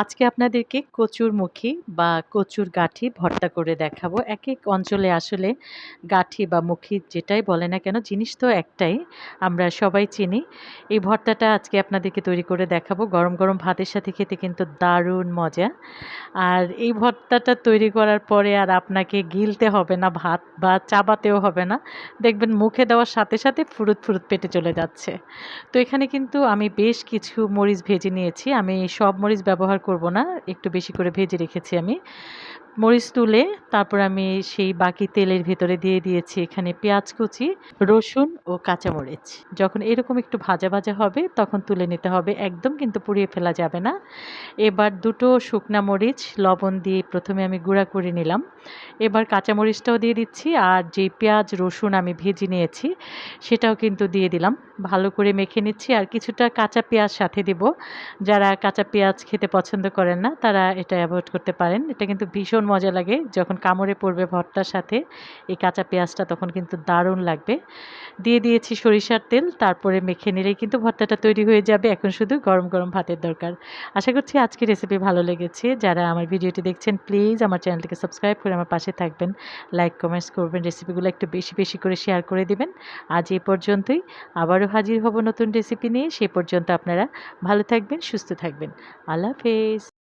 আজকে আপনাদেরকে কচুর মুখী বা কচুর গাঠি ভর্তা করে দেখাবো। এক এক অঞ্চলে আসলে গাঠি বা মুখী যেটাই বলে না কেন, জিনিস তো একটাই, আমরা সবাই চিনি। এই ভর্তাটা আজকে আপনাদেরকে তৈরি করে দেখাবো। গরম গরম ভাতের সাথে খেতে কিন্তু দারুণ মজা। আর এই ভর্তাটা তৈরি করার পরে আর আপনাকে গিলতে হবে না, ভাত বা চাবাতেও হবে না। দেখবেন মুখে দেওয়ার সাথে সাথে ফুরুত ফুরুত পেটে চলে যাচ্ছে। তো এখানে কিন্তু আমি বেশ কিছু মরিচ ভেজে নিয়েছি। আমি সব মরিচ ব্যবহার করব না একটু বেশি করে ভেজে রেখেছি আমি। মরিচ তুলে তারপর আমি সেই বাকি তেলের ভেতরে দিয়ে দিয়েছি এখানে পেঁয়াজ কুচি, রসুন ও কাঁচামরিচ। যখন এরকম একটু ভাজা ভাজা হবে তখন তুলে নিতে হবে, একদম কিন্তু পুড়িয়ে ফেলা যাবে না। এবার দুটো শুকনা মরিচ, লবণ দিয়ে প্রথমে আমি গুঁড়া করে নিলাম। এবার কাঁচামরিচটাও দিয়ে দিচ্ছি আর যে পেঁয়াজ, রসুন আমি ভেজে নিয়েছি সেটাও কিন্তু দিয়ে দিলাম। ভালো করে মেখে নিচ্ছি আর কিছুটা কাঁচা পেঁয়াজ সাথে দিব। যারা কাঁচা পেঁয়াজ খেতে পছন্দ করেন না তারা এটা অ্যাভয়েড করতে পারেন। এটা কিন্তু ভীষণ মজা লাগে। যখন কামড়ে পড়বে ভর্তার সাথে, এই কাঁচা পেঁয়াজটা তখন কিন্তু দারুণ লাগবে। দিয়ে দিয়েছি সরিষার তেল, তারপরে মেখে নিলেই কিন্তু ভর্তাটা তৈরি হয়ে যাবে। এখন শুধু গরম গরম ভাতের দরকার। আশা করছি আজকের রেসিপি ভালো লেগেছে। যারা আমার ভিডিওটি দেখছেন প্লিজ আমার চ্যানেলটিকে সাবস্ক্রাইব করে আমার পাশে থাকবেন। লাইক কমেন্টস করবেন রেসিপিগুলো একটু বেশি বেশি করে শেয়ার করে দিবেন। আজ এ পর্যন্তই। আবারও হাজির হব নতুন রেসিপি নিয়ে। সে পর্যন্ত আপনারা ভালো থাকবেন, সুস্থ থাকবেন। আল্লাহ হাফেজ।